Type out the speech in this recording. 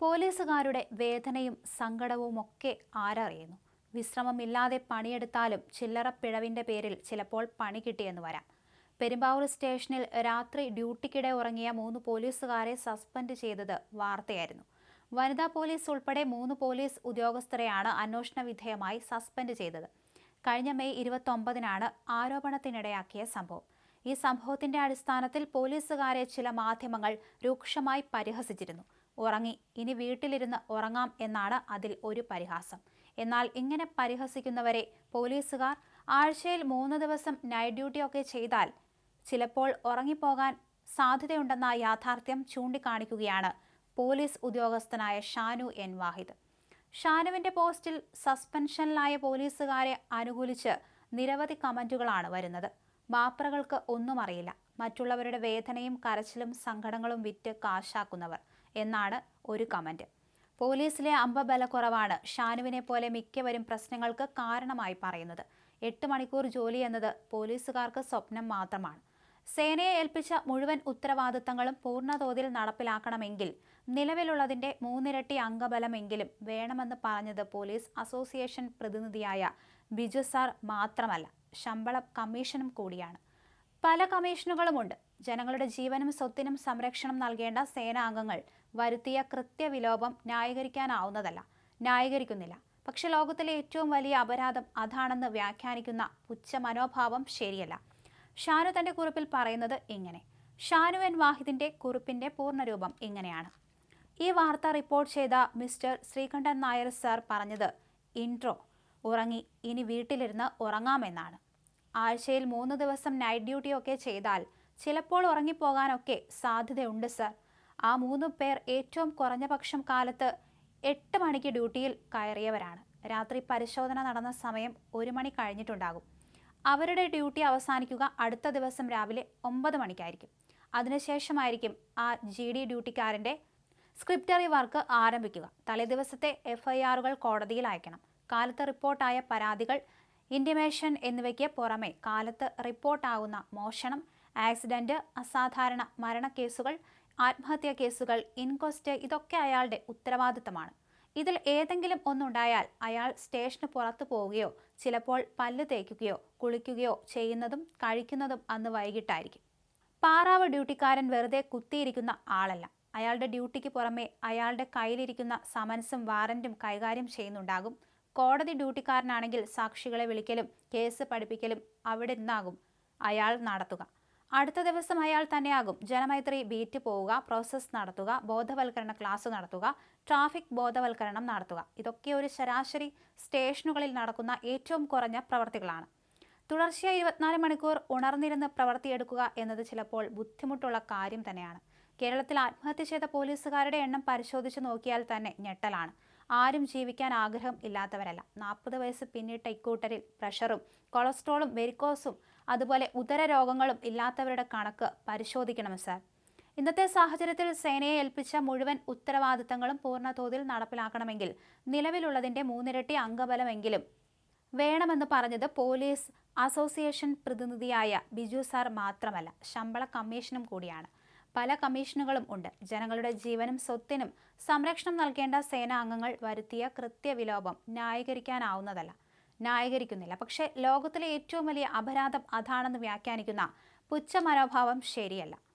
പോലീസുകാരുടെ വേദനയും സങ്കടവും ഒക്കെ ആരറിയുന്നു. വിശ്രമമില്ലാതെ പണിയെടുത്താലും ചില്ലറ പിഴവിന്റെ പേരിൽ ചിലപ്പോൾ പണി കിട്ടിയെന്ന് വരാം. പെരുമ്പാവൂർ സ്റ്റേഷനിൽ രാത്രി ഡ്യൂട്ടിക്കിടെ ഉറങ്ങിയ മൂന്ന് പോലീസുകാരെ സസ്പെൻഡ് ചെയ്തത് വാർത്തയായിരുന്നു. വനിതാ പോലീസ് ഉൾപ്പെടെ മൂന്ന് പോലീസ് ഉദ്യോഗസ്ഥരെയാണ് അന്വേഷണ വിധേയമായി സസ്പെൻഡ് ചെയ്തത്. കഴിഞ്ഞ മെയ് ഇരുപത്തൊമ്പതിനാണ് ആരോപണത്തിനിടയാക്കിയ സംഭവം. ഈ സംഭവത്തിന്റെ അടിസ്ഥാനത്തിൽ പോലീസുകാരെ ചില മാധ്യമങ്ങൾ രൂക്ഷമായി പരിഹസിച്ചിരുന്നു. ഉറങ്ങി ഇനി വീട്ടിലിരുന്ന് ഉറങ്ങാം എന്നാണ് അതിൽ ഒരു പരിഹാസം. എന്നാൽ ഇങ്ങനെ പരിഹസിക്കുന്നവരെ പോലീസുകാർ ആഴ്ചയിൽ മൂന്ന് ദിവസം നൈറ്റ് ഡ്യൂട്ടിയൊക്കെ ചെയ്താൽ ചിലപ്പോൾ ഉറങ്ങിപ്പോകാൻ സാധ്യതയുണ്ടെന്ന യാഥാർത്ഥ്യം ചൂണ്ടിക്കാണിക്കുകയാണ് പോലീസ് ഉദ്യോഗസ്ഥനായ ഷാനു എൻ വാഹിദ്. ഷാനുവിന്റെ പോസ്റ്റിൽ സസ്പെൻഷനിലായ പോലീസുകാരെ അനുകൂലിച്ച് നിരവധി കമന്റുകളാണ് വരുന്നത്. മാപ്രകൾക്ക് ഒന്നും അറിയില്ല. മറ്റുള്ളവരുടെ വേദനയും കരച്ചിലും സങ്കടങ്ങളും വിറ്റ് കാശാക്കുന്നവർ എന്നാണ് ഒരു കമന്റ് പോലീസിലെ അമ്പബലക്കുറവാണ് ഷാനുവിനെ പോലെ മിക്കവരും പ്രശ്നങ്ങൾക്ക് കാരണമായി പറയുന്നത്. എട്ട് മണിക്കൂർ ജോലി എന്നത് പോലീസുകാർക്ക് സ്വപ്നം മാത്രമാണ്. സേനയെ ഏൽപ്പിച്ച മുഴുവൻ ഉത്തരവാദിത്തങ്ങളും പൂർണതോതിൽ നടപ്പിലാക്കണമെങ്കിൽ നിലവിലുള്ളതിന്റെ മൂന്നിരട്ടി അംഗബലമെങ്കിലും വേണമെന്ന് പറഞ്ഞത് പോലീസ് അസോസിയേഷൻ പ്രതിനിധിയായ ബിജു സാർ മാത്രമല്ല ശമ്പള കമ്മീഷനും കൂടിയാണ്. പല കമ്മീഷനുകളുമുണ്ട്. ജനങ്ങളുടെ ജീവനും സ്വത്തിനും സംരക്ഷണം നൽകേണ്ട സേനാംഗങ്ങൾ വരുത്തിയ കൃത്യവിലോപം ന്യായീകരിക്കാനാവുന്നതല്ല. ന്യായീകരിക്കുന്നില്ല. പക്ഷെ ലോകത്തിലെ ഏറ്റവും വലിയ അപരാധം അതാണെന്ന് വ്യാഖ്യാനിക്കുന്ന പുച്ഛ മനോഭാവം ശരിയല്ല. ഷാനു തന്റെ കുറിപ്പിൽ പറയുന്നത് ഇങ്ങനെ. ഷാനു എൻ വാഹിദിന്റെ കുറിപ്പിന്റെ പൂർണരൂപം ഇങ്ങനെയാണ്. ഈ വാർത്ത റിപ്പോർട്ട് ചെയ്ത മിസ്റ്റർ ശ്രീകണ്ഠൻ നായർ സാർ പറഞ്ഞത് ഇൻട്രോ. ഉറങ്ങി. ഇനി വീട്ടിലിരുന്ന് ഉറങ്ങാമെന്നാണ്. ആഴ്ചയിൽ മൂന്ന് ദിവസം നൈറ്റ് ഡ്യൂട്ടിയൊക്കെ ചെയ്താൽ ചിലപ്പോൾ ഉറങ്ങിപ്പോകാനൊക്കെ സാധ്യതയുണ്ട് സർ ആ മൂന്ന് പേർ ഏറ്റവും കുറഞ്ഞ പക്ഷം കാലത്ത് എട്ട് മണിക്ക് ഡ്യൂട്ടിയിൽ കയറിയവരാണ്. രാത്രി പരിശോധന നടന്ന സമയം ഒരു മണി കഴിഞ്ഞിട്ടുണ്ടാകും. അവരുടെ ഡ്യൂട്ടി അവസാനിക്കുക അടുത്ത ദിവസം രാവിലെ ഒമ്പത് മണിക്കായിരിക്കും. അതിനുശേഷമായിരിക്കും ആ ജി ഡി ഡ്യൂട്ടിക്കാരന്റെ സ്ക്രിപ്റ്ററി വർക്ക് ആരംഭിക്കുക. തലേദിവസത്തെ എഫ് ഐ ആറുകൾ കോടതിയിൽ അയക്കണം. കാലത്ത് റിപ്പോർട്ടായ പരാതികൾ ഇന്റിമേഷൻ എന്നിവയ്ക്ക് പുറമെ കാലത്ത് റിപ്പോർട്ടാകുന്ന മോഷണം ആക്സിഡന്റ് അസാധാരണ മരണക്കേസുകൾ ആത്മഹത്യാ കേസുകൾ ഇൻക്വസ്റ്റ് ഇതൊക്കെ അയാളുടെ ഉത്തരവാദിത്തമാണ്. ഇതിൽ ഏതെങ്കിലും ഒന്നുണ്ടായാൽ അയാൾ സ്റ്റേഷന് പുറത്തു പോവുകയോ ചിലപ്പോൾ പല്ല് തേക്കുകയോ കുളിക്കുകയോ ചെയ്യുന്നതും കഴിക്കുന്നതും അന്ന് വൈകിട്ടായിരിക്കും. പാറാവ് ഡ്യൂട്ടിക്കാരൻ വെറുതെ കുത്തിയിരിക്കുന്ന ആളല്ല. അയാളുടെ ഡ്യൂട്ടിക്ക് പുറമെ അയാളുടെ കയ്യിലിരിക്കുന്ന സമൻസും വാറന്റും കൈകാര്യം ചെയ്യുന്നുണ്ടാകും. കോടതി ഡ്യൂട്ടിക്കാരനാണെങ്കിൽ സാക്ഷികളെ വിളിക്കലും കേസ് പഠിപ്പിക്കലും അവിടെ നിന്നാകും അയാൾ നടത്തുക. അടുത്ത ദിവസം അയാൾ തന്നെയാകും ജനമൈത്രി ബീറ്റ് പോവുക പ്രോസസ് നടത്തുക ബോധവൽക്കരണ ക്ലാസ് നടത്തുക ട്രാഫിക് ബോധവൽക്കരണം നടത്തുക. ഇതൊക്കെ ഒരു ശരാശരി സ്റ്റേഷനുകളിൽ നടക്കുന്ന ഏറ്റവും കുറഞ്ഞ പ്രവർത്തികളാണ്. തുടർച്ചയായി ഇരുപത്തിനാല് മണിക്കൂർ ഉണർന്നിരുന്ന് പ്രവർത്തിയെടുക്കുക എന്നത് ചിലപ്പോൾ ബുദ്ധിമുട്ടുള്ള കാര്യം തന്നെയാണ്. കേരളത്തിൽ ആത്മഹത്യ ചെയ്ത പോലീസുകാരുടെ എണ്ണം പരിശോധിച്ച് നോക്കിയാൽ തന്നെ ഞെട്ടലാണ്. ആരും ജീവിക്കാൻ ആഗ്രഹം ഇല്ലാത്തവരല്ല. നാൽപ്പത് വയസ്സ് പിന്നിട്ട ഇക്കൂട്ടരിൽ പ്രഷറും കൊളസ്ട്രോളും വെരിക്കോസും അതുപോലെ ഉദര രോഗങ്ങളും ഇല്ലാത്തവരുടെ കണക്ക് പരിശോധിക്കണം സാർ. ഇന്നത്തെ സാഹചര്യത്തിൽ സേനയെ ഏൽപ്പിച്ച മുഴുവൻ ഉത്തരവാദിത്തങ്ങളും പൂർണതോതിൽ നടപ്പിലാക്കണമെങ്കിൽ നിലവിലുള്ളതിന്റെ മൂന്നിരട്ടി അംഗബലമെങ്കിലും വേണമെന്ന് പറഞ്ഞത് പോലീസ് അസോസിയേഷൻ പ്രതിനിധിയായ ബിജു സാർ മാത്രമല്ല ശമ്പള കമ്മീഷനും കൂടിയാണ്. പല കമ്മീഷനുകളും ഉണ്ട്. ജനങ്ങളുടെ ജീവനും സ്വത്തിനും സംരക്ഷണം നൽകേണ്ട സേനാംഗങ്ങൾ വരുത്തിയ കൃത്യവിലോപം ന്യായീകരിക്കാനാവുന്നതല്ല. ന്യായീകരിക്കുന്നില്ല. പക്ഷേ ലോകത്തിലെ ഏറ്റവും വലിയ അപരാധം അതാണെന്ന് വ്യാഖ്യാനിക്കുന്ന പുച്ഛമനോഭാവം ശരിയല്ല.